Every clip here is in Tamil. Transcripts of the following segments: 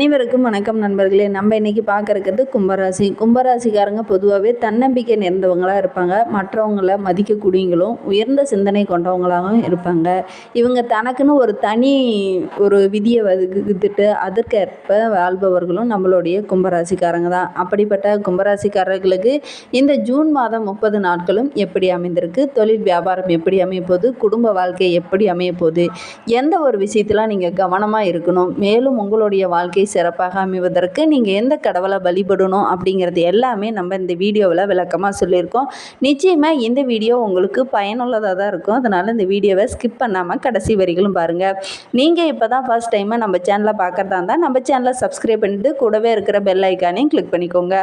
அனைவருக்கும் வணக்கம் நண்பர்களே. நம்ம இன்னைக்கு பார்க்கறது கும்பராசி. கும்பராசிக்காரங்க பொதுவாகவே தன்னம்பிக்கை நிறைந்தவங்களாக இருப்பாங்க. மற்றவங்கள மதிக்கக்கூடியவங்களும் உயர்ந்த சிந்தனை கொண்டவங்களாகவும் இருப்பாங்க. இவங்க தனக்குன்னு ஒரு தனி ஒரு விதியை வகுத்துட்டு அதற்கேற்ப வாழ்பவர்களும் நம்மளுடைய கும்பராசிக்காரங்க தான். அப்படிப்பட்ட கும்பராசிக்காரர்களுக்கு இந்த ஜூன் மாதம் முப்பது நாட்களும் எப்படி அமைந்திருக்கு? தொழில் வியாபாரம் எப்படி அமைய குடும்ப வாழ்க்கை எப்படி அமையப்போது எந்த ஒரு விஷயத்தில் நீங்கள் கவனமாக இருக்கணும்? மேலும் உங்களுடைய வாழ்க்கை சிறப்பாக அமைவதற்கு நீங்கள் எந்த கடவுளை வழிபடணும் அப்படிங்கிறது எல்லாமே நம்ம இந்த வீடியோவில் விளக்கமாக சொல்லியிருக்கோம். நிச்சயமாக இந்த வீடியோ உங்களுக்கு பயனுள்ளதாக தான் இருக்கும். அதனால் இந்த வீடியோவை ஸ்கிப் பண்ணாமல் கடைசி வரிகளும் பாருங்கள் நீங்கள் இப்போ தான் ஃபஸ்ட் டைமாக நம்ம சேனலை பார்க்குறதா இருந்தால் நம்ம சேனலை சப்ஸ்கிரைப் பண்ணிட்டு கூடவே இருக்கிற பெல் ஐக்கானையும் கிளிக் பண்ணிக்கோங்க.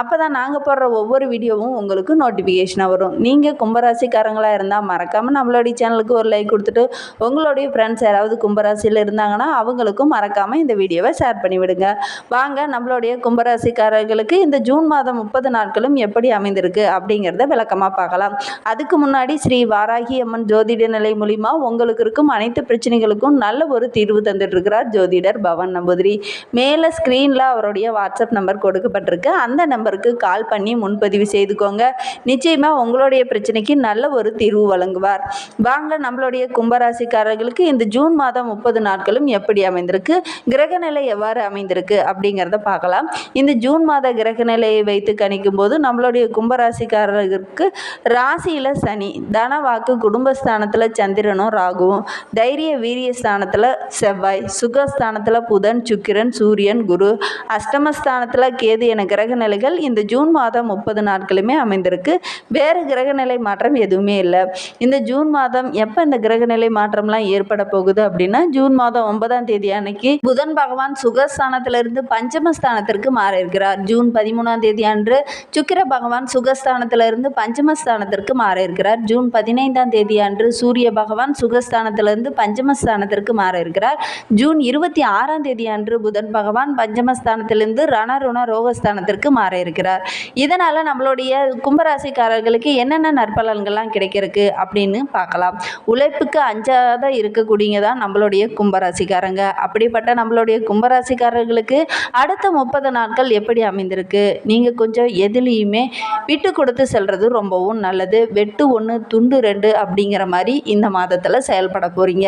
அப்போ தான் நாங்கள் போடுற ஒவ்வொரு வீடியோவும் உங்களுக்கு நோட்டிஃபிகேஷனாக வரும். நீங்கள் கும்பராசிக்காரங்களாக இருந்தால் மறக்காமல் நம்மளுடைய சேனலுக்கு ஒரு லைக் கொடுத்துட்டு உங்களுடைய ஃப்ரெண்ட்ஸ் யாராவது கும்பராசியில் இருந்தாங்கன்னா அவங்களுக்கும் மறக்காமல் இந்த வீடியோவை ஷேர் பண்ணி பண்ணிவிடுங்க. வாங்க நம்மளுடைய கும்பராசிக்காரர்களுக்கு இந்த ஜூன் மாதம் முப்பது நாட்களும் எப்படி அமைந்திருக்கு அப்படிங்கிறத விளக்கமாக பார்க்கலாம். அதுக்கு முன்னாடி ஸ்ரீ வாராகி அம்மன் ஜோதிட நிலை மூலிமா உங்களுக்கு இருக்கும் அனைத்து பிரச்சனைகளுக்கும் நல்ல ஒரு தீர்வு தந்துட்டு இருக்கிறார் ஜோதிடர் பவன் நம்பூதிரி. மேலே ஸ்க்ரீனில் அவருடைய வாட்ஸ்அப் நம்பர் கொடுக்கப்பட்டிருக்கு. அந்த நம்பருக்கு கால் பண்ணி முன்பதிவு செய்துக்கோங்க. நிச்சயமாக உங்களுடைய பிரச்சனைக்கு நல்ல ஒரு தீர்வு வழங்குவார். வாங்க நம்மளுடைய கும்பராசிக்காரர்களுக்கு இந்த ஜூன் மாதம் முப்பது நாட்களும் எப்படி அமைந்திருக்கு? கிரகநிலை எவ்வாறு அமைந்திருக்கு அப்படிங்கிறத பார்க்கலாம். இந்த ஜூன் மாத கிரக நிலையை வைத்து கணிக்கும் போது நம்மளுடைய கும்பராசிக்காரருக்கு ராசியில் சனி தனவாக்கு குடும்பஸ்தானத்தில் சந்திரனும் ராகுவும் தைரிய வீரிய ஸ்தானத்தில் செவ்வாய் சுகஸ்தானத்தில் புதன் சுக்கிரன் சூரியன் குரு அஷ்டமஸ்தானத்தில் கேது என கிரக நிலைகள் இந்த ஜூன் மாதம் முப்பது நாட்களுமே அமைந்திருக்கு. வேறு கிரகநிலை மாற்றம் எதுவுமே இல்லை. இந்த ஜூன் மாதம் எப்போ இந்த கிரகநிலை மாற்றம்லாம் ஏற்பட போகுது அப்படின்னா ஜூன் மாதம் ஒன்பதாம் தேதி அன்னைக்கு புதன் பகவான் சுக சுகஸ்தானத்திலிருந்து பஞ்சமஸ்தானத்திற்கு மாற இருக்கிறார் ஜூன் பதிமூணாம் தேதி அன்று சுக்கிர பகவான் சுகஸ்தானத்திலிருந்து பஞ்சமஸ்தானத்திற்கு மாற இருக்கிறார் ஜூன் பதினைந்தாம் தேதி அன்று சூரிய பகவான் சுகஸ்தானத்திலிருந்து பஞ்சமஸ்தானத்திற்கு மாற இருக்கிறார் ஜூன் இருபத்தி ஆறாம் தேதி அன்று புதன் பகவான் பஞ்சமஸ்தானத்திலிருந்து ரணருண ரோகஸ்தானத்திற்கு மாற இருக்கிறார் இதனால் நம்மளுடைய கும்பராசிக்காரர்களுக்கு என்னென்ன நற்பலன்கள்லாம் கிடைக்கிறதுக்கு அப்படின்னு பார்க்கலாம். உழைப்புக்கு அஞ்சாத இருக்கக்கூடியங்க தான் நம்மளுடைய கும்பராசிக்காரங்க. அப்படிப்பட்ட நம்மளுடைய கும்பராசிக்காரர்களுக்கு அடுத்த முப்பது நாட்கள் எப்படி அமைந்திருக்கு? நீங்கள் கொஞ்சம் எதுலேயுமே விட்டு கொடுத்து செல்வது ரொம்பவும் நல்லது. வெட்டு ஒன்று துண்டு ரெண்டு அப்படிங்கிற மாதிரி இந்த மாதத்தில் செயல்பட போகிறீங்க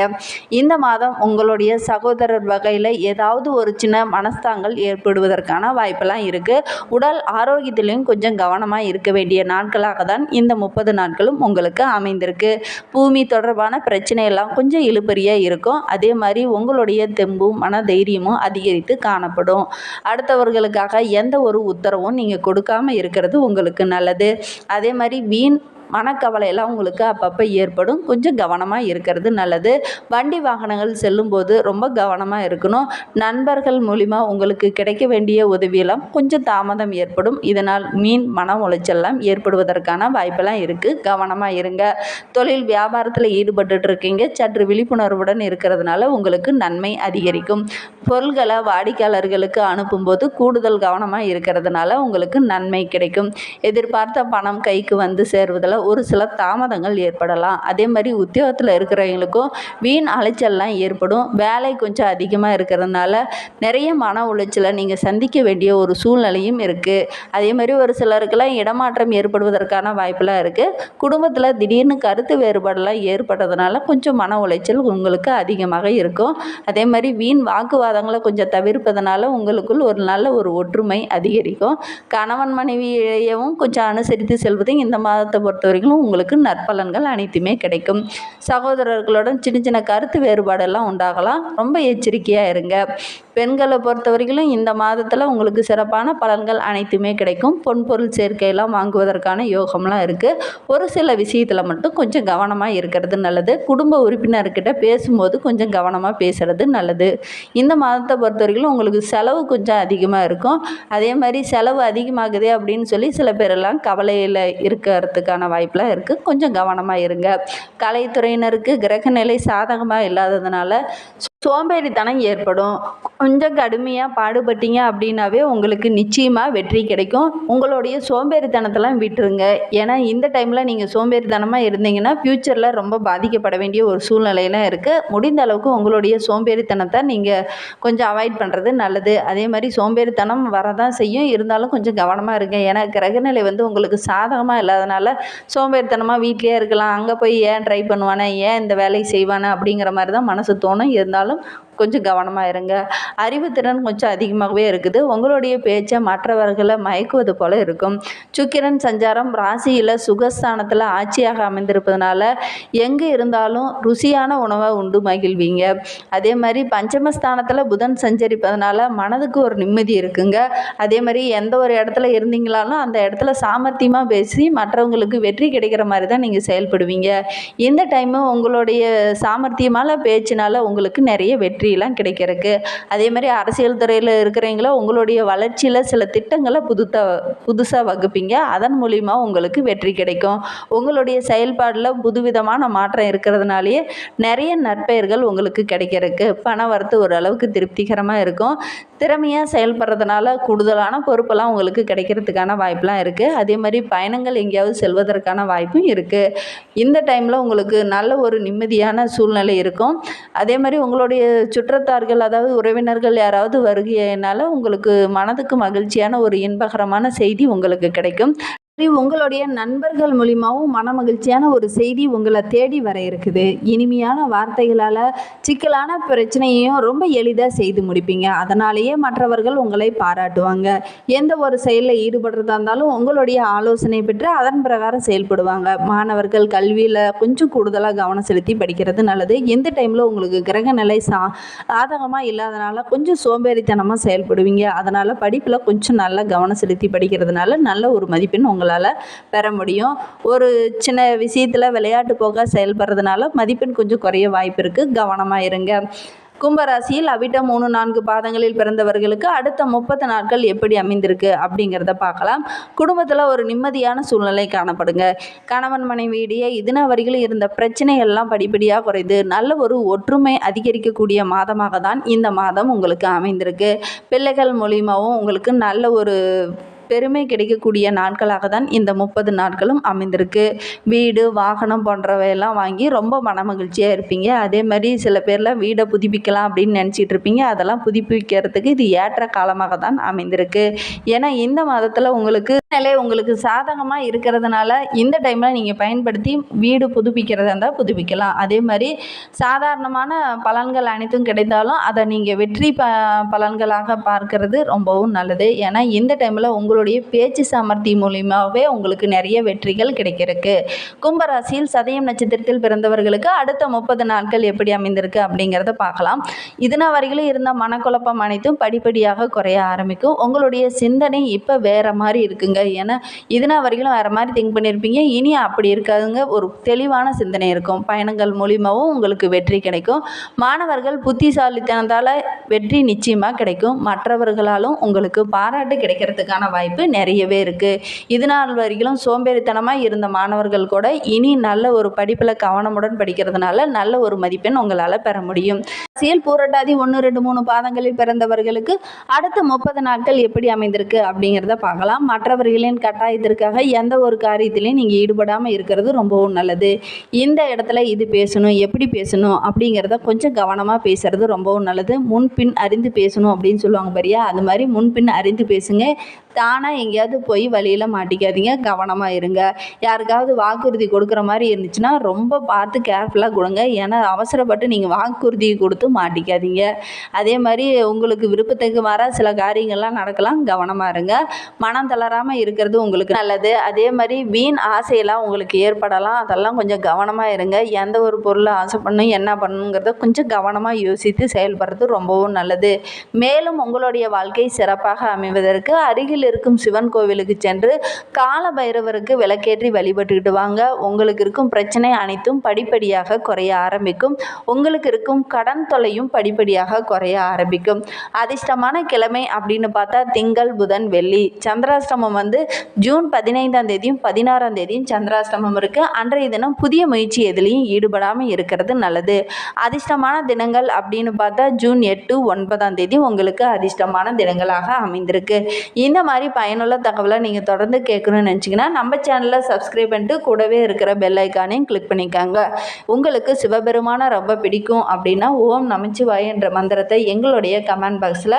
இந்த மாதம் உங்களுடைய சகோதரர் வகையில் ஏதாவது ஒரு சின்ன மனஸ்தாங்கள் ஏற்படுவதற்கான வாய்ப்பெல்லாம் இருக்குது உடல் ஆரோக்கியத்திலையும் கொஞ்சம் கவனமாக இருக்க வேண்டிய நாட்களாக தான் இந்த முப்பது நாட்களும் உங்களுக்கு அமைந்திருக்கு. பூமி தொடர்பான பிரச்சனையெல்லாம் கொஞ்சம் இழுபறியாக இருக்கும். அதே மாதிரி உங்களுடைய தெம்பும் மன தைரியமும் அதிகரித்து காணப்படும். அடுத்தவர்களுக்காக எந்த ஒரு உத்தரவும் நீங்கள் கொடுக்காம இருக்கிறது உங்களுக்கு நல்லது. அதே மாதிரி வீண் மனக்கவலையெல்லாம் உங்களுக்கு அப்பப்போ ஏற்படும். கொஞ்சம் கவனமாக இருக்கிறது நல்லது. வண்டி வாகனங்கள் செல்லும்போது ரொம்ப கவனமாக இருக்கணும். நண்பர்கள் மூலிமா உங்களுக்கு கிடைக்க வேண்டிய உதவியெல்லாம் கொஞ்சம் தாமதம் ஏற்படும். இதனால் மீன் மன உளைச்சல்லாம் ஏற்படுவதற்கான வாய்ப்பெல்லாம் இருக்குது கவனமாக இருங்க. தொழில் வியாபாரத்தில் ஈடுபட்டு இருக்கீங்க. சற்று விழிப்புணர்வுடன் இருக்கிறதுனால உங்களுக்கு நன்மை அதிகரிக்கும். பொருள்களை வாடிக்கையாளர்களுக்கு அனுப்பும்போது கூடுதல் கவனமாக இருக்கிறதுனால உங்களுக்கு நன்மை கிடைக்கும். எதிர்பார்த்த பணம் கைக்கு வந்து சேர்வதில் ஒரு சில தாமதங்கள் ஏற்படலாம். அதே மாதிரி உத்தியோகத்தில் இருக்கிறவங்களுக்கும் வீண் அலைச்சல்லாம் ஏற்படும். வேலை கொஞ்சம் அதிகமாக இருக்கிறதுனால நிறைய மன உளைச்சலை நீங்கள் சந்திக்க வேண்டிய ஒரு சூழ்நிலையும் இருக்குது அதே மாதிரி ஒரு சிலருக்கெல்லாம் இடமாற்றம் ஏற்படுவதற்கான வாய்ப்பெல்லாம் இருக்குது குடும்பத்தில் திடீர்னு கருத்து வேறுபாடெல்லாம் ஏற்படுறதுனால கொஞ்சம் மன உளைச்சல் உங்களுக்கு அதிகமாக இருக்கும். அதே மாதிரி வீண் வாக்குவாதங்களை கொஞ்சம் தவிர்ப்பதனால உங்களுக்குள் ஒரு நல்ல ஒரு ஒற்றுமை அதிகரிக்கும். கணவன் மனைவி இடையவும் கொஞ்சம் அனுசரித்து செல்வது இந்த மாதத்தை பொறுத்த வரைக்கும் உங்களுக்கு நற்பலன்கள் அனைத்துமே கிடைக்கும். சகோதரர்களுடன் சின்ன சின்ன கருத்து வேறுபாடெல்லாம் உண்டாகலாம். ரொம்ப எச்சரிக்கையாக இருங்க. பெண்களை பொறுத்த வரைக்கும் இந்த மாதத்தில் உங்களுக்கு சிறப்பான பலன்கள் அனைத்துமே கிடைக்கும். பொன்பொருள் சேர்க்கையெல்லாம் வாங்குவதற்கான யோகம்லாம் இருக்குது ஒரு சில விஷயத்தில் மட்டும் கொஞ்சம் கவனமாக இருக்கிறது நல்லது. குடும்ப உறுப்பினர்கிட்ட பேசும்போது கொஞ்சம் கவனமாக பேசுகிறது நல்லது. இந்த மாதத்தை பொறுத்த வரைக்கும் உங்களுக்கு செலவு கொஞ்சம் அதிகமாக இருக்கும். அதே மாதிரி செலவு அதிகமாகுதே அப்படின்னு சொல்லி சில பேரெல்லாம் கவலையில் இருக்கிறதுக்கான வாய்ப்பெலாம் இருக்குது கொஞ்சம் கவனமாக இருங்க. கலைத்துறையினருக்கு கிரகநிலை சாதகமாக இல்லாததுனால சோம்பேறித்தனம் ஏற்படும். கொஞ்சம் கடுமையாக பாடுபட்டீங்க அப்படின்னாவே உங்களுக்கு நிச்சயமாக வெற்றி கிடைக்கும். உங்களுடைய சோம்பேறித்தனத்தெல்லாம் விட்டுருங்க. ஏன்னா இந்த டைமில் நீங்கள் சோம்பேறித்தனமாக இருந்தீங்கன்னா ஃப்யூச்சரில் ரொம்ப பாதிக்கப்பட வேண்டிய ஒரு சூழ்நிலையெல்லாம் இருக்குது முடிந்த அளவுக்கு உங்களுடைய சோம்பேறித்தனத்தை நீங்கள் கொஞ்சம் அவாய்ட் பண்ணுறது நல்லது. அதே மாதிரி சோம்பேறித்தனம் வரதான் செய்யும். இருந்தாலும் கொஞ்சம் கவனமாக இருங்க. ஏன்னா கிரகநிலை வந்து உங்களுக்கு சாதகமாக இல்லாதனால சோம்பேறித்தனமாக வீட்டிலேயே இருக்கலாம். அங்கே போய் ஏன் ட்ரை பண்ணுவானே? ஏன் இந்த வேலையை செய்வானே? அப்படிங்கிற மாதிரி தான் மனசு தோணும். இருந்தாலும் இருந்தாலும் கொஞ்சம் கவனமாக இருங்க. அறிவுத்திறன் கொஞ்சம் அதிகமாகவே இருக்குது. உங்களுடைய பேச்சை மற்றவர்களை மயக்குவது போல் இருக்கும். சுக்கிரன் சஞ்சாரம் ராசியில் சுகஸ்தானத்தில் ஆட்சியாக அமைந்திருப்பதனால எங்கே இருந்தாலும் ருசியான உணவை உண்டு மகிழ்வீங்க. அதே மாதிரி பஞ்சமஸ்தானத்தில் புதன் சஞ்சரிப்பதனால மனதுக்கு ஒரு நிம்மதி இருக்குங்க. அதே மாதிரி எந்த ஒரு இடத்துல இருந்தீங்களாலும் அந்த இடத்துல சாமர்த்தியமாக பேசி மற்றவங்களுக்கு வெற்றி கிடைக்கிற மாதிரி தான் நீங்கள் செயல்படுவீங்க. இந்த டைமு உங்களுடைய சாமர்த்தியமான பேச்சினால உங்களுக்கு நிறைய வெற்றி டிகிரிலாம் கிடைக்கிறதுக்கு. அதே மாதிரி அரசியல் துறையில் இருக்கிறவங்கள உங்களுடைய வளர்ச்சியில் சில திட்டங்களை புதுத்த புதுசாக வகுப்பீங்க. அதன் மூலிமா உங்களுக்கு வெற்றி கிடைக்கும். உங்களுடைய செயல்பாடில் புதுவிதமான மாற்றம் இருக்கிறதுனாலேயே நிறைய நற்பெயர்கள் உங்களுக்கு கிடைக்கிறதுக்கு பண வரத்து ஓரளவுக்கு திருப்திகரமாக இருக்கும். திறமையாக செயல்படுறதுனால கூடுதலான பொறுப்பெல்லாம் உங்களுக்கு கிடைக்கிறதுக்கான வாய்ப்பெலாம் இருக்குது அதே மாதிரி பயணங்கள் எங்கேயாவது செல்வதற்கான வாய்ப்பும் இருக்குது இந்த டைமில் உங்களுக்கு நல்ல ஒரு நிம்மதியான சூழ்நிலை இருக்கும். அதே மாதிரி உங்களுடைய சுற்றத்தார்கள் அதாவது உறவினர்கள் யாராவது வருகையினால் உங்களுக்கு மனதுக்கு மகிழ்ச்சியான ஒரு இன்பகரமான செய்தி உங்களுக்கு கிடைக்கும். உங்களுடைய நண்பர்கள் மூலியமாகவும் மன மகிழ்ச்சியான ஒரு செய்தி உங்களை தேடி வர இருக்குது. இனிமையான வார்த்தைகளால் சிக்கலான பிரச்சனையையும் ரொம்ப எளிதாக செய்து முடிப்பீங்க. அதனாலேயே மற்றவர்கள் உங்களை பாராட்டுவாங்க. எந்த ஒரு செயலில் ஈடுபடுறதா இருந்தாலும் உங்களுடைய ஆலோசனை பெற்று அதன் பிரகாரம் செயல்படுவாங்க. மாணவர்கள் கல்வியில் கொஞ்சம் கூடுதலாக கவனம் செலுத்தி படிக்கிறது நல்லது. எந்த டைமில் உங்களுக்கு கிரக நிலை சா சாதகமாக இல்லாதனால கொஞ்சம் சோம்பேறித்தனமாக செயல்படுவீங்க. அதனால் படிப்பில் கொஞ்சம் நல்லா கவனம் செலுத்தி படிக்கிறதுனால நல்ல ஒரு மதிப்பெண் உங்களால் பெற முடியும். ஒரு சின்ன விஷயத்தில் விளையாட்டு போக செயல்படுறதுனால மதிப்பெண் கொஞ்சம் குறைய வாய்ப்பு இருக்குது கவனமாக இருங்க. கும்பராசியில் அவிட்ட மூணு நான்கு பாதங்களில் பிறந்தவர்களுக்கு அடுத்த முப்பத்து நாட்கள் எப்படி அமைந்திருக்கு அப்படிங்கிறத பார்க்கலாம். குடும்பத்தில் ஒரு நிம்மதியான சூழ்நிலை காணப்படுங்க. கணவன் மனைவி இடையே இதுனா இருந்த இருந்த பிரச்சனைகள்லாம் படிப்படியாக குறைந்து நல்ல ஒரு ஒற்றுமை அதிகரிக்கக்கூடிய மாதமாக தான் இந்த மாதம் உங்களுக்கு அமைந்திருக்கு. பிள்ளைகள் மூலியமாகவும் உங்களுக்கு நல்ல ஒரு பெருமை கிடைக்கக்கூடிய நாட்களாக தான் இந்த முப்பது நாட்களும் அமைந்திருக்கு. வீடு வாகனம் போன்றவையெல்லாம் வாங்கி ரொம்ப மனமகிழ்ச்சியாக இருப்பீங்க. அதே மாதிரி சில பேர்லாம் வீடை புதுப்பிக்கலாம் அப்படின்னு நினச்சிட்டு இருப்பீங்க. அதெல்லாம் புதுப்பிக்கிறதுக்கு இது ஏற்ற காலமாக தான் அமைந்திருக்கு. ஏன்னா இந்த மாதத்தில் உங்களுக்கு நிலை உங்களுக்கு சாதகமாக இருக்கிறதுனால இந்த டைமில் நீங்கள் பயன்படுத்தி வீடு புதுப்பிக்கிறதா இருந்தால் புதுப்பிக்கலாம். அதே மாதிரி சாதாரணமான பலன்கள் அனைத்தும் கிடைத்தாலும் அதை நீங்கள் வெற்றி ப பலன்களாக பார்க்கறது ரொம்பவும் நல்லது. ஏன்னா இந்த டைமில் உங்களுடைய பேச்சு சாமர்த்தி மூலியமாகவே உங்களுக்கு நிறைய வெற்றிகள் கிடைக்கிறதுக்கு. கும்பராசியில் சதயம் நட்சத்திரத்தில் பிறந்தவர்களுக்கு அடுத்த முப்பது நாட்கள் எப்படி அமைந்திருக்கு அப்படிங்கிறத பார்க்கலாம். இதனால் வரையிலும் இருந்த மனக்குழப்பம் அனைத்தும் படிப்படியாக குறைய ஆரம்பிக்கும். உங்களுடைய சிந்தனை இப்போ வேற மாதிரி இருக்குங்க. ஏன்னா இதனா வரையிலும் வேற மாதிரி திங்க் பண்ணியிருப்பீங்க இனி அப்படி இருக்காதுங்க. ஒரு தெளிவான சிந்தனை இருக்கும். பயணங்கள் மூலியமாகவும் உங்களுக்கு வெற்றி கிடைக்கும். மாணவர்கள் புத்திசாலித்தனத்தால் வெற்றி நிச்சயமாக கிடைக்கும். மற்றவர்களாலும் உங்களுக்கு பாராட்டு கிடைக்கிறதுக்கான வாய்ப்பு நிறையவே இருக்குது இது நாள் வரைக்கும் சோம்பேறித்தனமாக இருந்த மாணவர்கள் கூட இனி நல்ல ஒரு படிப்பில் கவனமுடன் படிக்கிறதுனால நல்ல ஒரு மதிப்பெண் உங்களால் பெற முடியும். அரசியல் பூரட்டாதி ஒன்று ரெண்டு மூணு பாதங்களில் பிறந்தவர்களுக்கு அடுத்த முப்பது நாட்கள் எப்படி அமைந்திருக்கு அப்படிங்கிறத பார்க்கலாம். மற்றவர்களின் கட்டாயத்திற்காக எந்த ஒரு காரியத்திலையும் நீங்கள் ஈடுபடாமல் இருக்கிறது ரொம்பவும் நல்லது. இந்த இடத்துல இது பேசணும் எப்படி பேசணும் அப்படிங்கிறத கொஞ்சம் கவனமாக பேசுறது ரொம்பவும் நல்லது. முன்பின் அறிந்து பேசணும் அப்படின்னு சொல்லுவாங்க பாரியா? அது மாதிரி முன்பின் அறிந்து பேசுங்க. ஆனால் எங்கேயாவது போய் வழியில் மாட்டிக்காதீங்க. கவனமாக இருங்க. யாருக்காவது வாக்குறுதி கொடுக்குற மாதிரி இருந்துச்சுன்னா ரொம்ப பார்த்து கேர்ஃபுல்லாக கொடுங்க. ஏன்னா அவசரப்பட்டு நீங்கள் வாக்குறுதி கொடுத்து மாட்டிக்காதீங்க. அதே மாதிரி உங்களுக்கு விருப்பத்துக்கு வர சில காரியங்கள்லாம் நடக்கலாம். கவனமாக இருங்க. மனம் தளராமல் இருக்கிறது உங்களுக்கு நல்லது. அதே மாதிரி வீண் ஆசையெல்லாம் உங்களுக்கு ஏற்படலாம். அதெல்லாம் கொஞ்சம் கவனமாக இருங்க. எந்த ஒரு பொருளை ஆசை பண்ணும் என்ன பண்ணணுங்கிறத கொஞ்சம் கவனமாக யோசித்து செயல்படுறது ரொம்பவும் நல்லது. மேலும் உங்களுடைய வாழ்க்கை சிறப்பாக அமைவதற்கு அருகில் இருக்கும் இருக்கும் சிவன் கோவிலுக்கு சென்று கால பைரவருக்கு விளக்கேற்றி வழிபட்டுக்கிட்டு வாங்க உங்களுக்கு இருக்கும் பிரச்சனை அனைத்தும் படிப்படியாக குறைய ஆரம்பிக்கும். உங்களுக்கு இருக்கும் கடன் தொல்லையும் படிப்படியாக குறைய ஆரம்பிக்கும். அதிர்ஷ்டமான கிழமை அப்படின்னு பார்த்தா திங்கள் புதன் வெள்ளி. சந்திராஷ்டமம் வந்து ஜூன் பதினைந்தாம் தேதியும் பதினாறாம் தேதியும் சந்திராஷ்டமம் இருக்குது அன்றைய தினம் புதிய முயற்சி எதுலேயும் ஈடுபடாமல் இருக்கிறது நல்லது. அதிர்ஷ்டமான தினங்கள் அப்படின்னு பார்த்தா ஜூன் எட்டு ஒன்பதாம் தேதி உங்களுக்கு அதிர்ஷ்டமான தினங்களாக அமைந்திருக்கு. இந்த மாதிரி பயனுள்ள தகவலை நீங்கள் தொடர்ந்து கேட்கணும்னு நினச்சிங்கன்னா நம்ம சேனலை சப்ஸ்கிரைப் பண்ணிட்டு கூடவே இருக்கிற பெல் ஐக்கானையும் கிளிக் பண்ணிக்காங்க. உங்களுக்கு சிவபெருமானை ரொம்ப பிடிக்கும் அப்படின்னா ஓம் நமச்சிவாய என்ற மந்திரத்தை எங்களுடைய கமெண்ட் பாக்ஸில்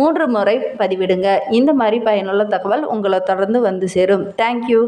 மூன்று முறை பதிவிடுங்க. இந்த மாதிரி பயனுள்ள தகவல் உங்களை தொடர்ந்து வந்து சேரும். தேங்க்யூ